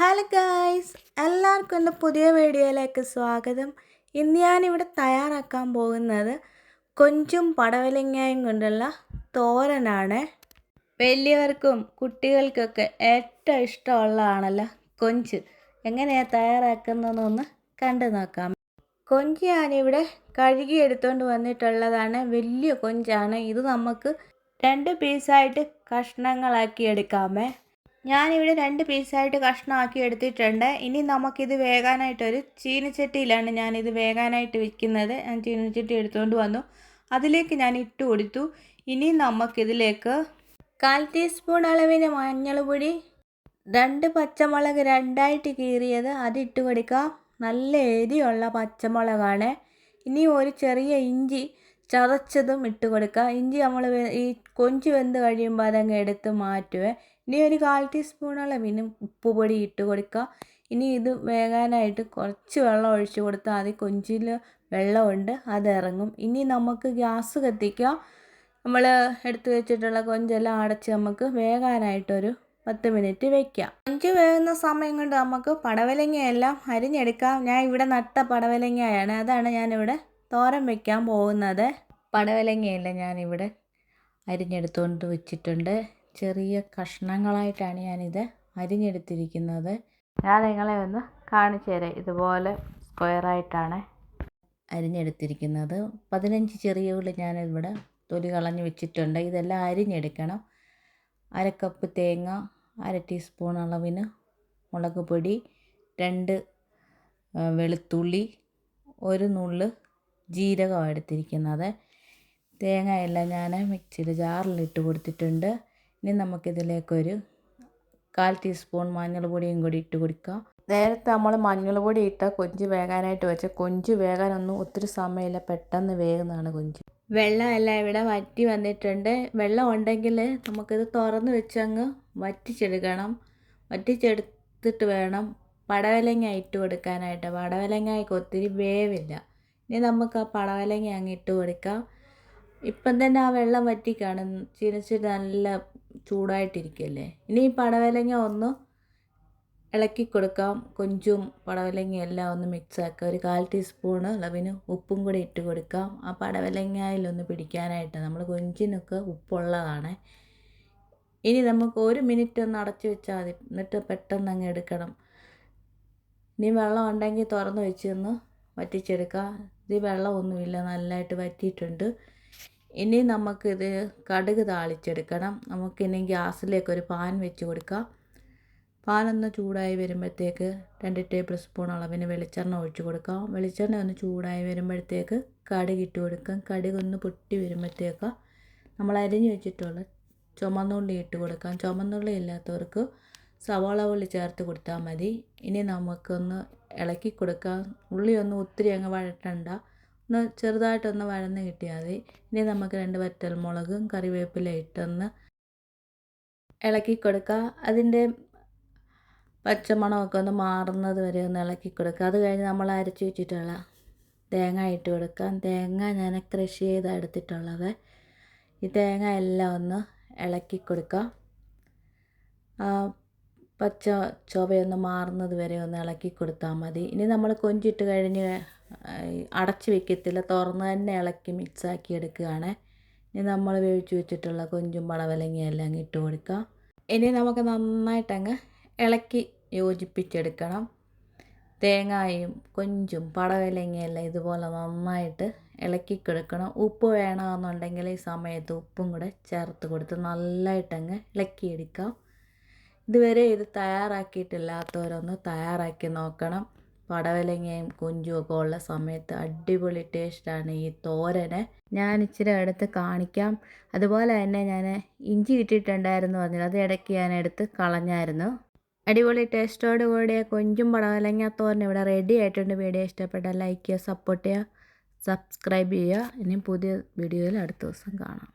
Hello guys എല്ലാവർക്കും എന്റെ പുതിയ വീഡിയോയിലേക്ക് സ്വാഗതം. ഇന്ന് ഞാനിവിടെ തയ്യാറാക്കാൻ പോകുന്നത് കൊഞ്ചും പടവലങ്ങയും കൊണ്ടുള്ള തോരനാണ്. വലിയവർക്കും കുട്ടികൾക്കൊക്കെ ഏറ്റവും ഇഷ്ടമുള്ളതാണല്ലോ കൊഞ്ച്. എങ്ങനെയാണ് തയ്യാറാക്കുന്നതെന്നൊന്ന് കണ്ടു നോക്കാം. കൊഞ്ച് ഞാനിവിടെ കഴുകി എടുത്തുകൊണ്ട് വന്നിട്ടുള്ളതാണ്. വലിയ കൊഞ്ചാണ്. ഇത് നമുക്ക് രണ്ട് പീസായിട്ട് കഷ്ണങ്ങളാക്കി എടുക്കാമേ ഞാനിവിടെ രണ്ട് പീസായിട്ട് കഷ്ണമാക്കി എടുത്തിട്ടുണ്ട്. ഇനി നമുക്കിത് വേകാനായിട്ടൊരു ചീനച്ചട്ടിയിലാണ് ഞാനിത് വേകാനായിട്ട് വിൽക്കുന്നത് ഞാൻ ചീനച്ചട്ടി എടുത്തുകൊണ്ട് വന്നു. അതിലേക്ക് ഞാൻ ഇട്ട് കൊടുത്തു. ഇനി നമുക്കിതിലേക്ക് കാൽ ടീസ്പൂൺ അളവിന് മഞ്ഞൾപ്പൊടി രണ്ട് പച്ചമുളക് രണ്ടായിട്ട് കീറിയത് അതിട്ട് കൊടുക്കാം. നല്ല എരിയുള്ള പച്ചമുളകാണ്. ഇനി ഒരു ചെറിയ ഇഞ്ചി ചതച്ചതും ഇട്ട് കൊടുക്കുക ഇഞ്ചി നമ്മൾ ഈ കൊഞ്ച് വെന്ത് കഴിയുമ്പോൾ അതങ്ങ് എടുത്ത് മാറ്റുവേ. ഇനി ഒരു കാൽ ടീസ്പൂണോളം ഇനി ഉപ്പുപൊടി ഇട്ട് കൊടുക്കുക. ഇനി ഇത് വേകാനായിട്ട് കുറച്ച് വെള്ളം ഒഴിച്ച് കൊടുത്താൽ മതി. കൊഞ്ചിൽ വെള്ളമുണ്ട് അത് ഇറങ്ങും. ഇനി നമുക്ക് ഗ്യാസ് കത്തിക്കുക. നമ്മൾ എടുത്ത് വെച്ചിട്ടുള്ള കൊഞ്ചെല്ലാം അടച്ച് നമുക്ക് വേകാനായിട്ടൊരു പത്ത് മിനിറ്റ് വെക്കാം കൊഞ്ച് വേകുന്ന സമയം കൊണ്ട് നമുക്ക് പടവലങ്ങയെല്ലാം അരിഞ്ഞെടുക്കാം. ഞാൻ ഇവിടെ നട്ട പടവലങ്ങയാണ്. അതാണ് ഞാനിവിടെ തോരൻ വെക്കാൻ പോകുന്നത്. പടവലങ്ങയെല്ലാം ഞാനിവിടെ അരിഞ്ഞെടുത്തുകൊണ്ട് വെച്ചിട്ടുണ്ട്. ചെറിയ കഷ്ണങ്ങളായിട്ടാണ് ഞാനിത് അരിഞ്ഞെടുത്തിരിക്കുന്നത്. ഞാൻ നിങ്ങളെ ഒന്ന് കാണിച്ചു തരാം. ഇതുപോലെ സ്ക്വയറായിട്ടാണ് അരിഞ്ഞെടുത്തിരിക്കുന്നത്. പതിനഞ്ച് ചെറിയ ഉള്ളി ഞാനിവിടെ തൊലി കളഞ്ഞ് വെച്ചിട്ടുണ്ട്. ഇതെല്ലാം അരിഞ്ഞെടുക്കണം. അര കപ്പ് തേങ്ങ അര ടീസ്പൂൺ അളവിന് മുളക് പൊടി രണ്ട് വെളുത്തുള്ളി ഒരു നുള്ള് ജീരകം എടുത്തിരിക്കുന്നത്. തേങ്ങയെല്ലാം ഞാൻ മിക്സിയിൽ ജാറിലിട്ട് കൊടുത്തിട്ടുണ്ട്. ഇനി നമുക്കിതിലേക്കൊരു കാൽ ടീസ്പൂൺ മഞ്ഞൾപ്പൊടിയും കൂടി ഇട്ട് കൊടുക്കാം. നേരത്തെ നമ്മൾ മഞ്ഞൾപ്പൊടി ഇട്ട കൊഞ്ച് വേകാനായിട്ട് വെച്ച കൊഞ്ച് വേകാനൊന്നും ഒത്തിരി സമയമില്ല. പെട്ടെന്ന് വേകുന്നതാണ് കൊഞ്ച്. വെള്ളം എല്ലാം ഇവിടെ വറ്റി വന്നിട്ടുണ്ട്. വെള്ളം ഉണ്ടെങ്കിൽ നമുക്കിത് തുറന്ന് വെച്ചങ്ങ് വറ്റിച്ചെടുക്കണം. വറ്റിച്ചെടുത്തിട്ട് വേണം പടവലങ്ങ ഇട്ട് കൊടുക്കാനായിട്ട്. പടവലങ്ങയ്ക്ക് ഒത്തിരി വേവില്ല. ഇനി നമുക്ക് ആ പടവലങ്ങ അങ്ങ് ഇട്ട് കൊടുക്കാം. ഇപ്പം തന്നെ ആ വെള്ളം വറ്റി കാണും. ചീനച്ചട്ടി നല്ല ചൂടായിട്ടിരിക്കുകയല്ലേ? ഇനി ഈ പടവലങ്ങ ഒന്ന് ഇളക്കി കൊടുക്കാം. കൊഞ്ചും പടവലങ്ങയും എല്ലാം ഒന്ന് മിക്സ് ആക്കുക ഒരു കാൽ ടീസ്പൂണ് അളവിന് ഉപ്പും കൂടി ഇട്ട് കൊടുക്കാം. ആ പടവലങ്ങയിലൊന്ന് പിടിക്കാനായിട്ട് നമ്മൾ കൊഞ്ചിനൊക്കെ ഉപ്പുള്ളതാണ്. ഇനി നമുക്ക് ഒരു മിനിറ്റ് ഒന്ന് അടച്ചു വെച്ചാൽ മതി. എന്നിട്ട് പെട്ടെന്ന് അങ്ങ് എടുക്കണം. ഇനി വെള്ളം ഉണ്ടെങ്കിൽ തുറന്ന് വെച്ച് ഒന്ന് വറ്റിച്ചെടുക്കുക ഇത് വെള്ളമൊന്നുമില്ല നല്ലതായിട്ട് വറ്റിയിട്ടുണ്ട്. ഇനി നമുക്കിത് കടുക് താളിച്ചെടുക്കണം. നമുക്കിനി ഗ്യാസിലേക്ക് ഒരു പാൻ വെച്ച് കൊടുക്കാം പാനൊന്ന് ചൂടായി വരുമ്പോഴത്തേക്ക് രണ്ട് ടേബിൾ സ്പൂൺ അളവിന് വെളിച്ചെണ്ണ ഒഴിച്ച് കൊടുക്കാം വെളിച്ചെണ്ണ ഒന്ന് ചൂടായി വരുമ്പോഴത്തേക്ക് കടുക് ഇട്ട് കൊടുക്കാം കടുക് ഒന്ന് പൊട്ടി വരുമ്പോഴത്തേക്ക് നമ്മൾ അരിഞ്ഞ് വെച്ചിട്ടുള്ള ചുമന്നുള്ളി ഇട്ട് കൊടുക്കാം ചുമന്നുള്ളി ഇല്ലാത്തവർക്ക് സവാള ഉള്ളി ചേർത്ത് കൊടുത്താൽ മതി. ഇനി നമുക്കൊന്ന് ഇളക്കി കൊടുക്കാം. ഉള്ളി ഒന്ന് ഒത്തിരി അങ്ങ് വഴറ്റണ്ട. ഒന്ന് ചെറുതായിട്ടൊന്ന് വഴന്ന് കിട്ടിയാൽ മതി. ഇനി നമുക്ക് രണ്ട് വറ്റൽമുളകും കറിവേപ്പില ഇട്ടൊന്ന് ഇളക്കി കൊടുക്കുക അതിന്റെ പച്ചമണമൊക്കെ ഒന്ന് മാറുന്നത് വരെ ഒന്ന് ഇളക്കി കൊടുക്കുക അത് കഴിഞ്ഞ് നമ്മൾ അരച്ച് വെച്ചിട്ടുള്ള തേങ്ങ ഇട്ട് കൊടുക്കാം. തേങ്ങ ഞാൻ ക്രഷ് ചെയ്ത് എടുത്തിട്ടുള്ളത്. ഈ തേങ്ങ എല്ലാം ഒന്ന് ഇളക്കി കൊടുക്കാം. പച്ച ചുവയൊന്ന് മാറുന്നത് വരെ ഒന്ന് ഇളക്കി കൊടുത്താൽ മതി. ഇനി നമ്മൾ കൊഞ്ചിട്ട് കഴിഞ്ഞ് അടച്ച് വെക്കത്തില്ല. തുറന്ന് തന്നെ ഇളക്കി മിക്സാക്കി എടുക്കുകയാണ്. ഇനി നമ്മൾ വേവിച്ച് വെച്ചിട്ടുള്ള കൊഞ്ചും പടവലങ്ങയും എല്ലാം അങ്ങ് ഇട്ട് കൊടുക്കാം ഇനി നമുക്ക് നന്നായിട്ടങ്ങ് ഇളക്കി യോജിപ്പിച്ചെടുക്കണം. തേങ്ങായും കൊഞ്ചും പടവലങ്ങയെല്ലാം ഇതുപോലെ നന്നായിട്ട് ഇളക്കി കൊടുക്കണം. ഉപ്പ് വേണമെന്നുണ്ടെങ്കിൽ ഈ സമയത്ത് ഉപ്പും കൂടെ ചേർത്ത് കൊടുത്ത് നല്ലതായിട്ടങ്ങ് ഇളക്കിയെടുക്കാം. ഇതുവരെ ഇത് തയ്യാറാക്കിയിട്ടില്ലാത്തവരൊന്ന് തയ്യാറാക്കി നോക്കണം. പടവലങ്ങയും കുഞ്ചും ഒക്കെ ഉള്ള സമയത്ത് അടിപൊളി ടേസ്റ്റാണ് ഈ തോരന്. ഞാൻ ഇച്ചിരി എടുത്ത് കാണിക്കാം. അതുപോലെ തന്നെ ഞാൻ ഇഞ്ചി ഇട്ടിട്ടുണ്ടായിരുന്നു പറഞ്ഞത് അത് ഇടയ്ക്ക് ഞാൻ എടുത്ത് കളഞ്ഞായിരുന്നു. അടിപൊളി ടേസ്റ്റോട് കൂടിയ കൊഞ്ചും പടവലങ്ങ തോരൻ ഇവിടെ റെഡി ആയിട്ടുണ്ട്. വീഡിയോ ഇഷ്ടപ്പെട്ടാൽ ലൈക്ക് ചെയ്യുക സപ്പോർട്ട് ചെയ്യുക സബ്സ്ക്രൈബ് ചെയ്യുക. ഇനി പുതിയ വീഡിയോയിൽ അടുത്ത ദിവസം കാണാം.